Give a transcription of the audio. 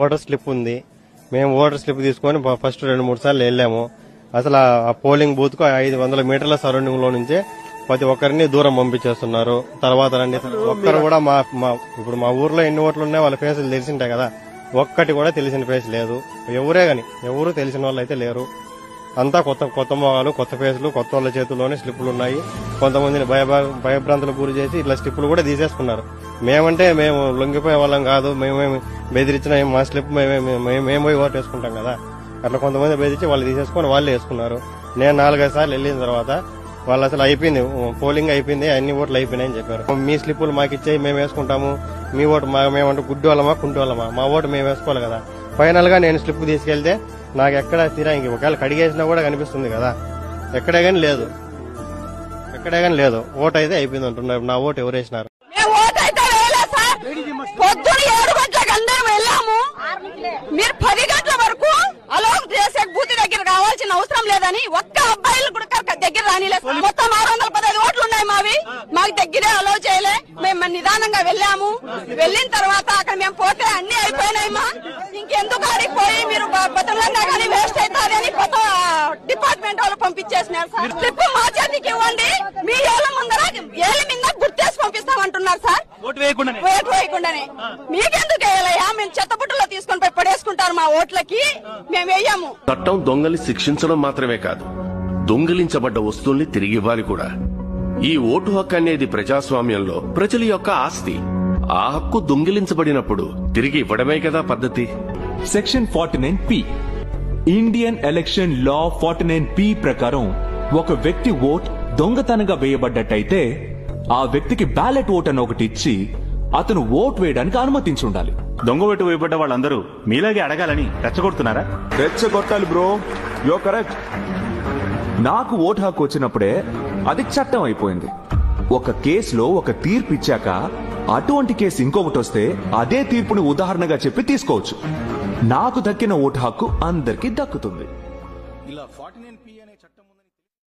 Voter slip ఉంది. మేము voter slip తీసుకొని ఫస్ట్ రెండు మూడు సార్లు వెళ్ళాము. అసలు ఆ- పోలింగ్ బూత్కు ఐదు వందల మీటర్ల సరౌండింగ్లో నుంచే ప్రతి ఒక్కరిని దూరం పంపించేస్తున్నారు. తర్వాత రండి. ఒక్కరు కూడా మా మా ఇప్పుడు మా ఊర్లో ఎన్ని ఓట్లు ఉన్నాయో వాళ్ళ ఫేసులు తెలిసింటాయి కదా. ఒక్కటి కూడా తెలిసిన ఫేస్ లేదు. ఎవరే గాని ఎవరు తెలిసిన వాళ్ళు అయితే లేరు. అంతా కొత్త కొత్త మొహాలు కొత్త ఫేసులు కొత్త వాళ్ళ చేతుల్లోనే స్లిప్పులు ఉన్నాయి. కొంతమందిని భయ భయభ్రాంతులకు గురి చేసి ఇట్లా స్లిప్పులు కూడా తీసేసుకున్నారు. మేమంటే మేము లొంగిపోయే వాళ్ళం కాదు. మేమేమి బెదిరించిన మా స్లిప్ మేమే మేము పోయి ఓటు వేసుకుంటాం కదా. అట్లా కొంతమంది బెదిరించి వాళ్ళు తీసేసుకొని వాళ్ళే వేసుకున్నారు. నేను నాలుగైదు సార్లు వెళ్ళిన తర్వాత వాళ్ళు అసలు అయిపోయింది పోలింగ్ అయిపోయింది అన్ని ఓట్లు అయిపోయినాయి అని చెప్పారు. మీ స్లిప్పులు మాకు ఇచ్చేవి మేము వేసుకుంటాము. మీ ఓటు మా మేమంటే గుడ్డి వాళ్ళమా కుంటి వాళ్ళమా? మా ఓటు మేము వేసుకోవాలి కదా. ఫైనల్గా నేను స్లిప్ తీసుకెళ్తే నాకు ఎక్కడ తీరా ఇంక ఒకవేళ కడిగేసినా కూడా కనిపిస్తుంది కదా. ఎక్కడే కానీ లేదు. ఎక్కడే కానీ లేదు. ఓటు అయితే అయిపోయింది అంటున్నారు. నా ఓటు ఎవరు క- దగ్గర రానిలేదు సార్. మొత్తం ఆరు వందల పదహైదు ఓట్లు ఉన్నాయి మావి. మాకు దగ్గరే అలో చేయలే. మేము నిదానంగా వెళ్ళాము. వెళ్ళిన తర్వాత అక్కడ మేము పోతే అన్ని అయిపోయినాయి మా. ఇంకెందుకు ఆడికి పోయి మీరు బతులన్నా కానీ వేస్ట్ అవుతారు అని కొత్త డిపార్ట్మెంట్ వాళ్ళు పంపించేసినారు సార్. స్లిప్ మా చేతికి ఇవ్వండి. మీ ఏళ్ళ ముందర ఏళ్ళ మీద గుర్తేసి పంపిస్తామంటున్నారు సార్. ఓటు వేయకుండానే? ఓటు వేయకుండానే. మీకెందుకు వేయాలయ్యా? మేము చెత్తబుట్టలో తీసుకొని పోయి పడేసుకుంటారు మా ఓట్లకి. మేము వేయము. చట్టం దొంగల్ని శిక్షించడం మాత్రమే కాదు. దొంగిలించబడ్డ వస్తువుల్ని తిరిగి ఇవ్వాలి కూడా. ఈ ఓటు హక్కు అనేది ప్రజాస్వామ్యంలో ప్రజల యొక్క ఆస్తి. ఆ హక్కు దొంగిలించబడినప్పుడు తిరిగి ఇవ్వడమే కదా పద్ధతి. Section forty nine P Indian election law forty nine P ప్రకారం ఒక వ్యక్తి ఓట్ దొంగతనంగా వేయబడ్డట్టయితే ఆ వ్యక్తికి బ్యాలెట్ ఓట్ అని ఒకటి ఇచ్చి అతను ఓట్ వేయడానికి అనుమతించి ఉండాలి. దొంగ ఓటు వేయబడ్డ వాళ్ళందరూ మీలాగే అడగాలని రెచ్చగొడుతున్నారా? రెచ్చగొట్టాలి బ్రో. యో కరెక్ట్ నాకు ఓటు హక్కు వచ్చినప్పుడే అది చట్టం అయిపోయింది. ఒక కేసులో ఒక తీర్పు ఇచ్చాక అటువంటి కేసు ఇంకొకటి వస్తే అదే తీర్పుని ఉదాహరణగా చెప్పి తీసుకోవచ్చు. నాకు దక్కిన ఓటు హక్కు అందరికీ దక్కుతుంది. ఇలా ఫార్టీ నైన్ పి అనే చట్టం